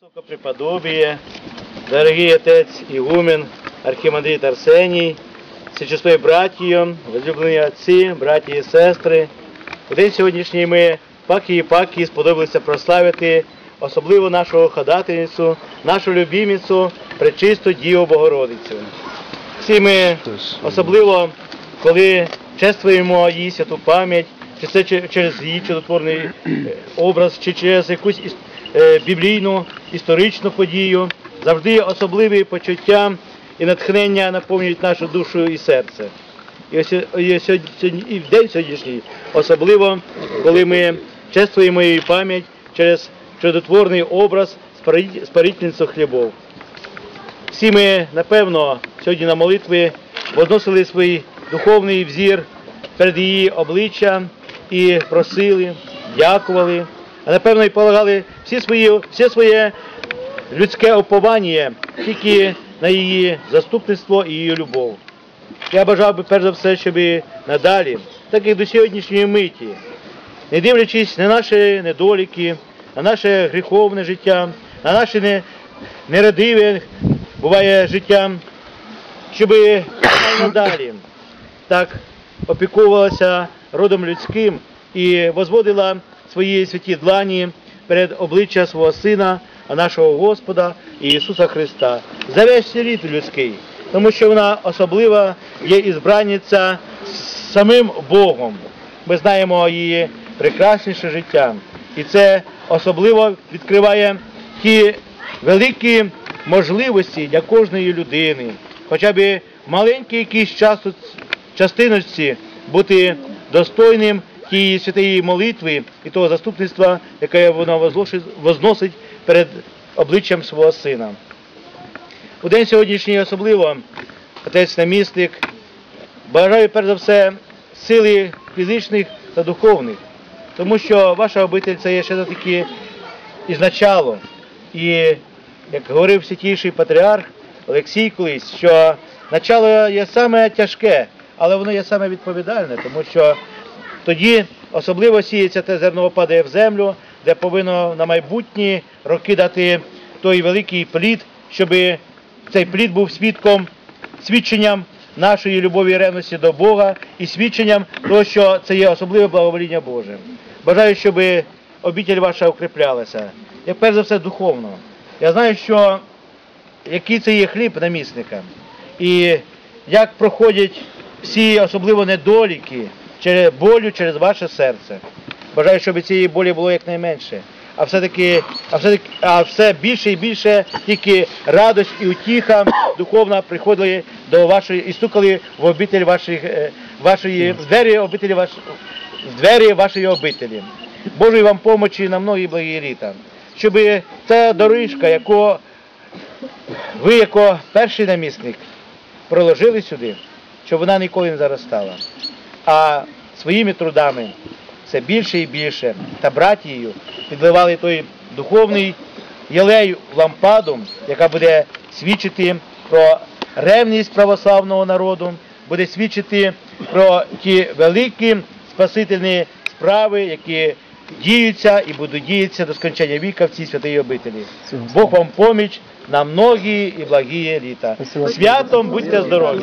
Высокопреподобие, дорогий отець Ігумен, архімандрит Арсеній, всечесної братії, возлюблені отці, браті і сестри. У день сьогоднішній ми паки і паки сподобалися прославити особливо нашого ходатайницю, нашу любіміцю, пречисту Діву Богородицю. Всі ми особливо, коли чествуємо її святу пам'ять, чи це через її чудотворний образ, чи через якусь біблійну історичну подію, завжди особливі почуття і натхнення наповнюють нашу душу і серце. І ось і в день сьогоднішній, особливо, коли ми чествуємо її пам'ять через чудотворний образ спарительницю хлібов. Всі ми, напевно, сьогодні на молитві возносили свій духовний взір перед її обличчям і просили, дякували, а напевно і полагали всі свої, все своє людське уповання тільки на її заступництво і її любов. Я бажав би перш за все, щоб і надалі, так і до сьогоднішньої миті, не дивлячись на наші недоліки, на наше гріховне життя, на наші не, нерадиве буває життя, щоб надалі так опікувалася родом людським і возводила свої святі длані перед обличчя свого Сина, нашого Господа Ісуса Христа, за весь рід людський, тому що вона особлива є ізбранниця самим Богом. Ми знаємо її прекрасніше життя. І це особливо відкриває ті великі можливості для кожної людини, хоча б маленький якийсь час частиночці бути достойним тієї святої молитви і того заступництва, яке вона возносить перед обличчям свого сина. У день сьогоднішній особливо отець намісник бажаю перш за все сили фізичних та духовних, тому що ваша обитель це є ще таки ізначало. І як говорив святійший патріарх Олексій колись, що начало є саме тяжке, але воно є саме відповідальне, тому що тоді особливо сіється те зерно падає в землю, де повинно на майбутні роки дати той великий плід, щоб цей плід був свідком, свідченням нашої любові і ревності до Бога і свідченням того, що це є особливе благовоління Боже. Бажаю, щоб обітель ваша укріплялася, як перш за все духовно. Я знаю, що який це є хліб намісника, і як проходять всі, особливо недоліки, через болю через ваше серце. Бажаю, щоб цієї болі було якнайменше. А все-таки, а все, а все більше і більше тільки радость і утіха духовна приходили до вашої і стукали в обитель вашої, е, вашої в двері обителі ваш, в двері вашої обителі. Божої вам помочі на многі благі літа. Щоб ця доріжка, яку ви, як перший намісник, проложили сюди, щоб вона ніколи не заростала. А своїми трудами все більше і більше та братією підливали той духовний єлей лампаду, яка буде свідчити про ревність православного народу, буде свідчити про ті великі спасительні справи, які діються і будуть діятися до скончання віка в цій святій обителі. Бог вам поміч на многі і благі літа. Святом будьте здорові!